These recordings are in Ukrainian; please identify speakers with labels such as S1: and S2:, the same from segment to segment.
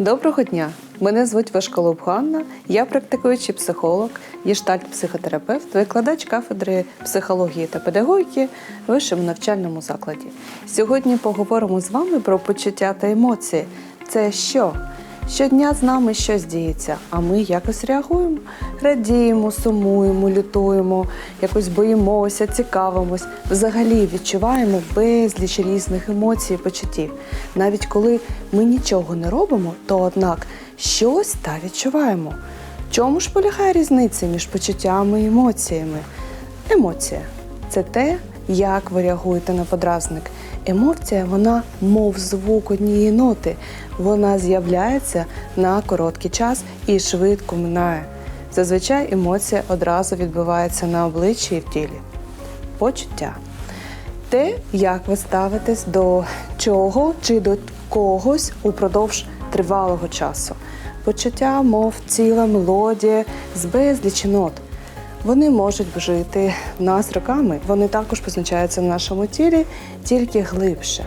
S1: Доброго дня! Мене звуть Вашколоб Ганна, я практикуючий психолог, гештальт-психотерапевт, викладач кафедри психології та педагогіки в вищому навчальному закладі. Сьогодні поговоримо з вами про почуття та емоції. Це що? Щодня з нами щось діється, а ми якось реагуємо, радіємо, сумуємо, лютуємо, якось боїмося, цікавимось. Взагалі відчуваємо безліч різних емоцій і почуттів. Навіть коли ми нічого не робимо, то однак щось та відчуваємо. Чому ж полягає різниця між почуттями і емоціями? Емоція це те, як ви реагуєте на подразник. Емоція, вона мов звук однієї ноти. Вона з'являється на короткий час і швидко минає. Зазвичай емоція одразу відбувається на обличчі і в тілі. Почуття. Те, як ви ставитесь до чого чи до когось упродовж тривалого часу. Почуття, мов ціла мелодія з безлічі нот. Вони можуть жити в нас роками. Вони також позначаються в нашому тілі, тільки глибше.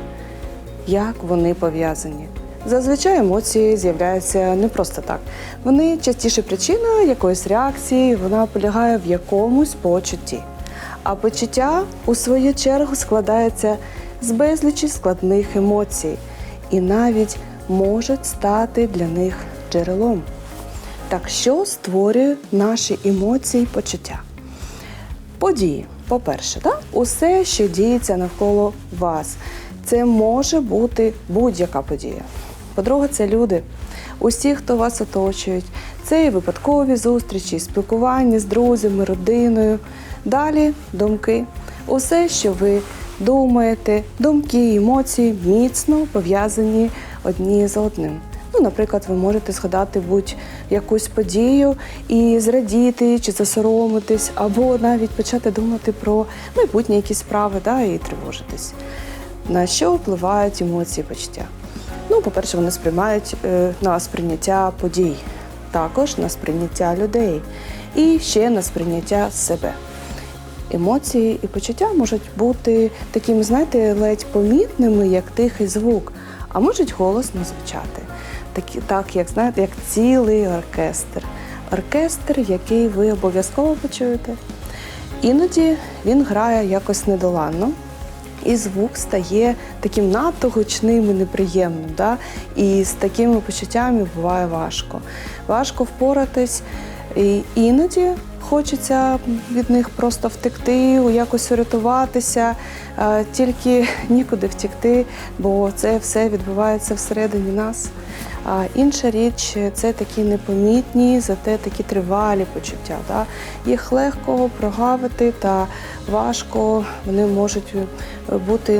S1: Як вони пов'язані? Зазвичай емоції з'являються не просто так. Вони частіше причина якоїсь реакції, вона полягає в якомусь почутті. А почуття, у свою чергу, складається з безлічі складних емоцій і навіть можуть стати для них джерелом. Так що створює наші емоції почуття? Події. По-перше, да? усе, що діється навколо вас. Це може бути будь-яка подія. По-друге, це люди. Усі, хто вас оточують. Це і випадкові зустрічі, і спілкування з друзями, родиною. Далі думки. Усе, що ви думаєте, думки, емоції міцно пов'язані одні з одним. Наприклад, ви можете згадати будь-якусь подію і зрадіти чи засоромитись, або навіть почати думати про майбутні якісь справи да, і тривожитись. На що впливають емоції почуття? Ну, по-перше, вони сприймають е, на сприйняття подій, також на сприйняття людей і ще на сприйняття себе. Емоції і почуття можуть бути такими, знаєте, ледь помітними, як тихий звук, а можуть голосно звучати. Такі, так, як знаєте, як цілий оркестр. Оркестр, який ви обов'язково почуєте. Іноді він грає якось недоладно, і звук стає таким надто гучним і неприємним. Да? І з такими почуттями буває важко. Важко впоратись. І іноді хочеться від них просто втекти, якось врятуватися, е, тільки нікуди втекти, бо це все відбувається всередині нас. А інша річ це такі непомітні, зате такі тривалі почуття. Да? Їх легко прогавити та важко вони можуть бути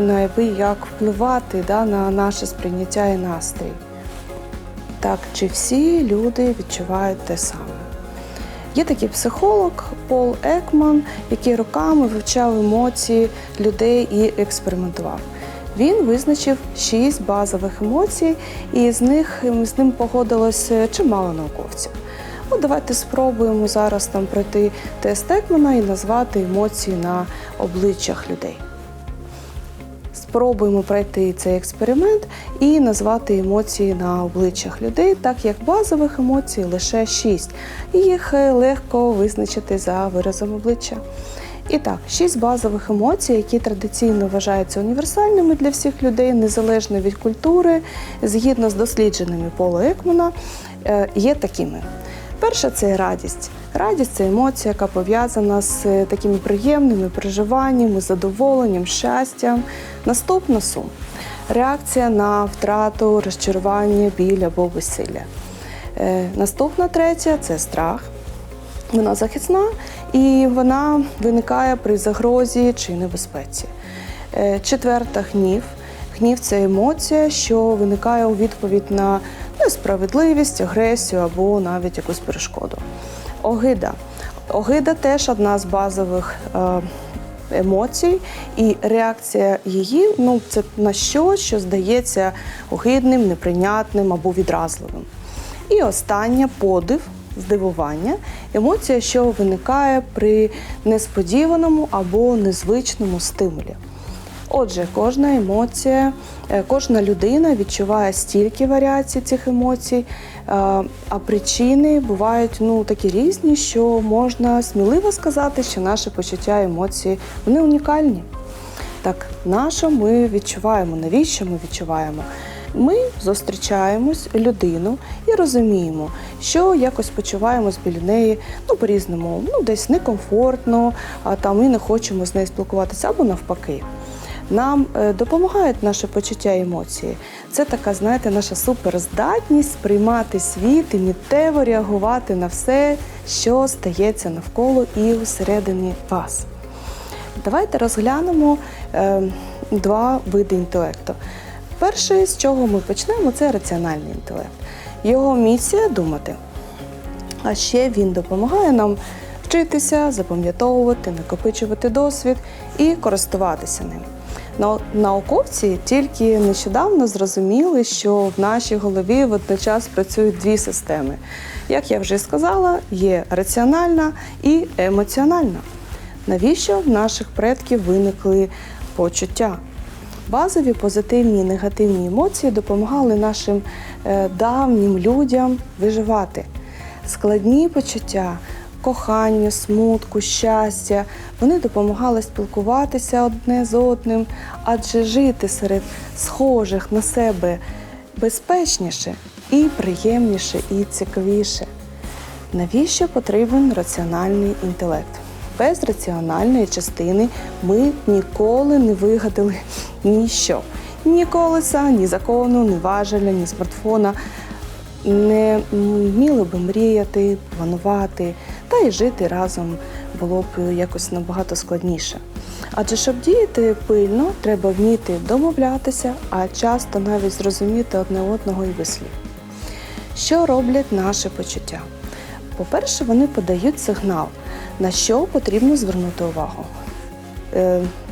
S1: як впливати да, на наше сприйняття і настрій. Так, чи всі люди відчувають те саме? Є такий психолог Пол Екман, який роками вивчав емоції людей і експериментував. Він визначив шість базових емоцій, і з них з ним погодилось чимало науковців. От давайте спробуємо зараз там пройти тест Екмана і назвати емоції на обличчях людей. Спробуємо пройти цей експеримент і назвати емоції на обличчях людей, так як базових емоцій лише шість. Їх легко визначити за виразом обличчя. І так, шість базових емоцій, які традиційно вважаються універсальними для всіх людей, незалежно від культури, згідно з дослідженими Пола Екмана, е, є такими. Перша це радість. Радість це емоція, яка пов'язана з е, такими приємними переживаннями, задоволенням, щастям. Наступна сум. Реакція на втрату, розчарування, біль або безсилля. Е, наступна третя це страх. Вона захисна і вона виникає при загрозі чи небезпеці. Е, четверта гнів. Гнів це емоція, що виникає у відповідь на несправедливість, агресію або навіть якусь перешкоду. Огида. Огида теж одна з базових е, емоцій, і реакція її ну, це на щось, що здається огидним, неприйнятним або відразливим. І остання подив здивування, емоція, що виникає при несподіваному або незвичному стимулі. Отже, кожна емоція, е, кожна людина відчуває стільки варіацій цих емоцій, е, а причини бувають ну, такі різні, що можна сміливо сказати, що наші почуття емоції вони унікальні. Так, на що ми відчуваємо? Навіщо ми відчуваємо? Ми зустрічаємось людину і розуміємо, що якось почуваємось біля неї ну по-різному, ну десь некомфортно, а там і не хочемо з нею спілкуватися або навпаки. Нам е, допомагають наші почуття і емоції. Це така, знаєте, наша суперздатність сприймати світ і миттєво реагувати на все, що стається навколо і всередині вас. Давайте розглянемо е, два види інтелекту. Перший, з чого ми почнемо, це раціональний інтелект. Його місія думати. А ще він допомагає нам вчитися, запам'ятовувати, накопичувати досвід і користуватися ним. Науковці тільки нещодавно зрозуміли, що в нашій голові водночас працюють дві системи. Як я вже сказала, є раціональна і емоціональна. Навіщо в наших предків виникли почуття? Базові позитивні і негативні емоції допомагали нашим е, давнім людям виживати. Складні почуття, кохання, смутку, щастя, вони допомагали спілкуватися одне з одним, адже жити серед схожих на себе безпечніше і приємніше, і цікавіше. Навіщо потрібен раціональний інтелект? Без раціональної частини ми ніколи не вигадали ніщо. Ні колеса, ні закону, ні важеля, ні смартфона. Не вміли би мріяти, планувати та й жити разом було б якось набагато складніше. Адже щоб діяти пильно, треба вміти домовлятися, а часто навіть зрозуміти одне одного і вислів. Що роблять наші почуття? По-перше, вони подають сигнал, на що потрібно звернути увагу.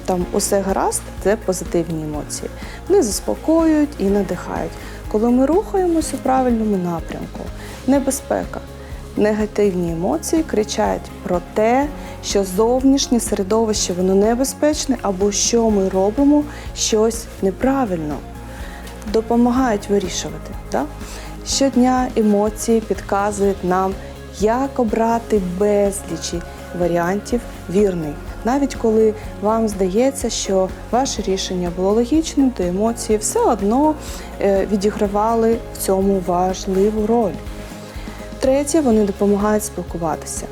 S1: Там усе гаразд це позитивні емоції. Вони заспокоюють і надихають. Коли ми рухаємося у правильному напрямку, небезпека. Негативні емоції кричать про те, що зовнішнє середовище воно небезпечне, або що ми робимо щось неправильно допомагають вирішувати. Да? Щодня емоції підказують нам, як обрати безлічі варіантів вірний. Навіть коли вам здається, що ваше рішення було логічним, то емоції все одно е, відігравали в цьому важливу роль. Третє, вони допомагають спілкуватися.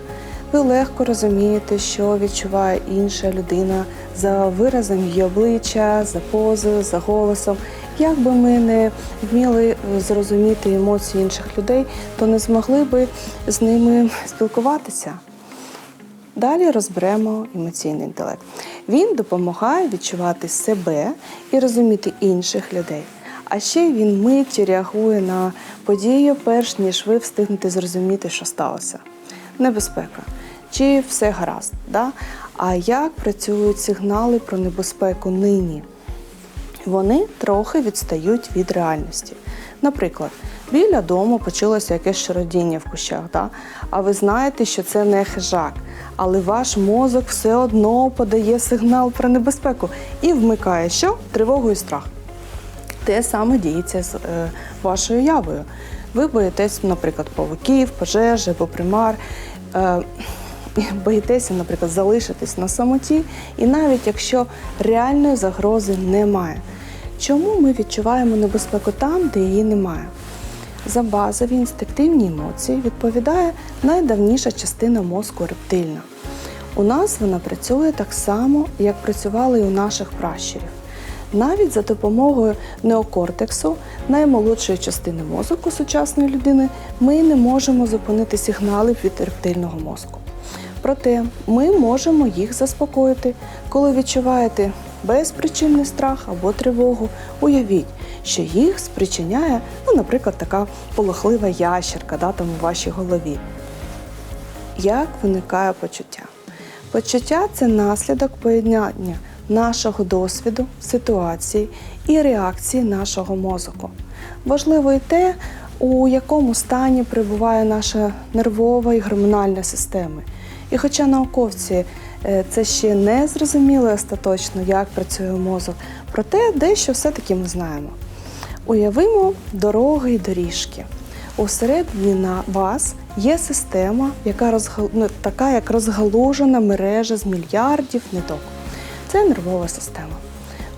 S1: Ви легко розумієте, що відчуває інша людина за виразом її обличчя, за позою, за голосом. Як би ми не вміли е, зрозуміти емоції інших людей, то не змогли би з ними спілкуватися. Далі розберемо емоційний інтелект. Він допомагає відчувати себе і розуміти інших людей. А ще він миттю реагує на подію, перш ніж ви встигнете зрозуміти, що сталося. Небезпека. Чи все гаразд? Да? А як працюють сигнали про небезпеку нині? Вони трохи відстають від реальності. Наприклад, біля дому почулося якесь шародіння в кущах, да? а ви знаєте, що це не хижак, але ваш мозок все одно подає сигнал про небезпеку і вмикає що? Тривогу і страх. Те саме діється з е, вашою явою. Ви боїтесь, наприклад, павуків, пожежі або примар. Е, боїтеся, наприклад, залишитись на самоті, і навіть якщо реальної загрози немає. Чому ми відчуваємо небезпеку там, де її немає? За базові інстинктивні емоції відповідає найдавніша частина мозку рептильна. У нас вона працює так само, як працювала і у наших пращурів. Навіть за допомогою неокортексу, наймолодшої частини мозку сучасної людини, ми не можемо зупинити сигнали від рептильного мозку. Проте ми можемо їх заспокоїти, коли відчуваєте безпричинний страх або тривогу. Уявіть, що їх спричиняє, ну, наприклад, така полохлива ящерка да, там у вашій голові. Як виникає почуття? Почуття це наслідок поєднання нашого досвіду, ситуації і реакції нашого мозку. Важливо і те, у якому стані перебуває наша нервова і гормональна система. І хоча науковці Це ще не зрозуміло остаточно, як працює мозок, проте дещо все-таки ми знаємо. Уявимо дороги і доріжки. Усередині на вас є система, яка розгал... ну, така як розгалужена мережа з мільярдів ниток. Це нервова система.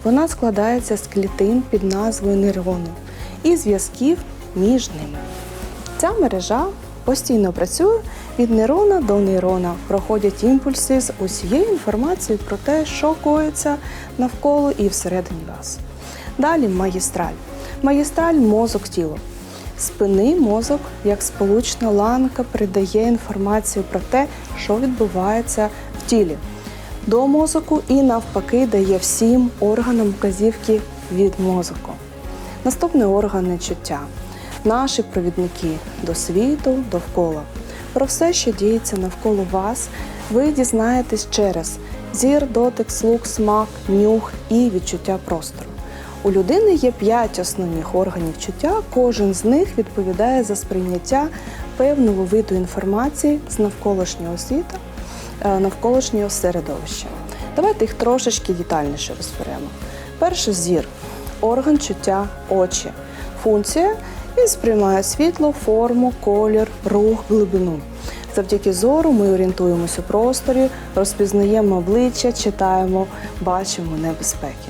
S1: Вона складається з клітин під назвою нейрони і зв'язків між ними. Ця мережа постійно працює від нейрона до нейрона. Проходять імпульси з усією інформацією про те, що коїться навколо і всередині вас. Далі магістраль. Магістраль мозок тіло. Спини мозок, як сполучна ланка, передає інформацію про те, що відбувається в тілі до мозоку і навпаки дає всім органам вказівки від мозоку. Наступний орган чуття. Наші провідники до світу, довкола. Про все, що діється навколо вас, ви дізнаєтесь через зір, дотик, слух, смак, нюх і відчуття простору. У людини є п'ять основних органів чуття, кожен з них відповідає за сприйняття певного виду інформації з навколишнього світу, е, навколишнього середовища. Давайте їх трошечки детальніше розберемо. Перший зір орган чуття очі. Функція він сприймає світло, форму, колір, рух, глибину. Завдяки зору ми орієнтуємося у просторі, розпізнаємо обличчя, читаємо, бачимо небезпеки.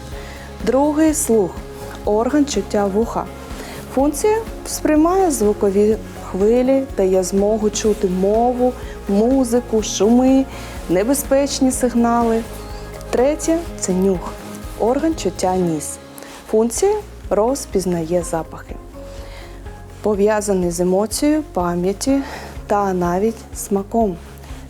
S1: Другий слух орган чуття вуха. Функція сприймає звукові хвилі, дає змогу чути мову, музику, шуми, небезпечні сигнали. Третє це нюх, орган чуття ніс. Функція розпізнає запахи, пов'язаний з емоцією, пам'яті та навіть смаком.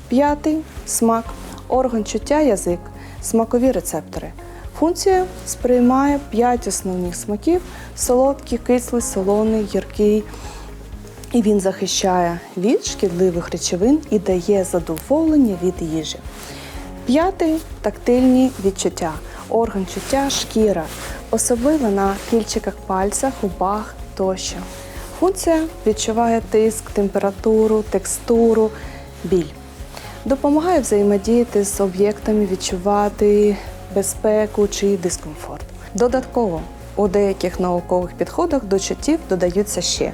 S1: П'ятий смак, орган чуття язик, смакові рецептори. Функція сприймає п'ять основних смаків: солодкий, кислий, солоний, гіркий. І він захищає від шкідливих речовин і дає задоволення від їжі. П'ятий тактильні відчуття. Орган чуття шкіра, особливо на кільчиках пальцях, губах тощо. Функція відчуває тиск, температуру, текстуру, біль. Допомагає взаємодіяти з об'єктами, відчувати безпеку чи дискомфорт. Додатково у деяких наукових підходах до чуттів додаються ще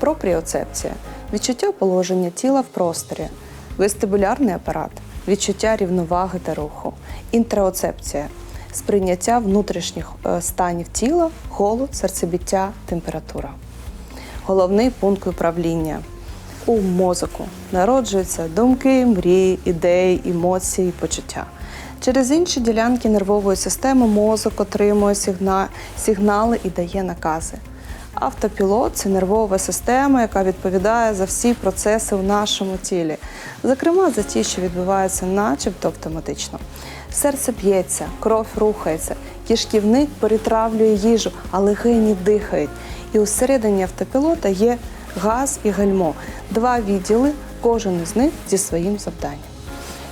S1: пропріоцепція, відчуття положення тіла в просторі, вестибулярний апарат, відчуття рівноваги та руху, інтраоцепція, сприйняття внутрішніх е, станів тіла, голод, серцебіття, температура. Головний пункт управління у мозоку народжуються думки, мрії, ідеї, емоції, почуття. Через інші ділянки нервової системи мозок отримує сигна- сигнали і дає накази. Автопілот це нервова система, яка відповідає за всі процеси в нашому тілі, зокрема за ті, що відбуваються начебто автоматично. Серце б'ється, кров рухається, кишківник перетравлює їжу, а легені дихають. І усередині автопілота є газ і гальмо два відділи, кожен із них зі своїм завданням.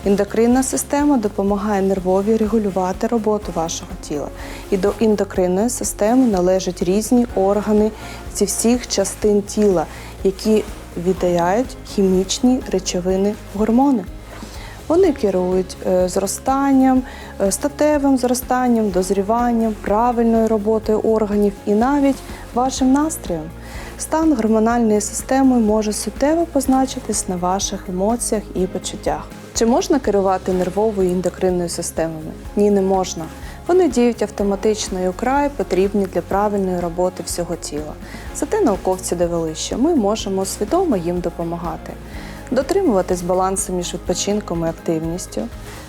S1: Ендокринна система допомагає нервові регулювати роботу вашого тіла. І до ендокринної системи належать різні органи зі всіх частин тіла, які віддають хімічні речовини гормони. Вони керують е, зростанням, е, статевим зростанням, дозріванням, правильною роботою органів і навіть вашим настроєм. Стан гормональної системи може суттєво позначитись на ваших емоціях і почуттях. Чи можна керувати нервовою і ендокринною системами? Ні, не можна. Вони діють автоматично і украй потрібні для правильної роботи всього тіла. Зате науковці довели, що ми можемо свідомо їм допомагати, дотримуватись балансу між відпочинком і активністю,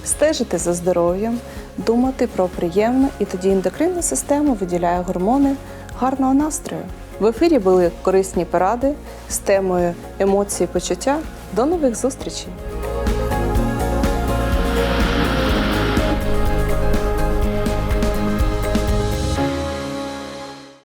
S1: стежити за здоров'ям, думати про приємне, і тоді ендокринна система виділяє гормони гарного настрою. В ефірі були корисні поради з темою емоції почуття. До нових зустрічей!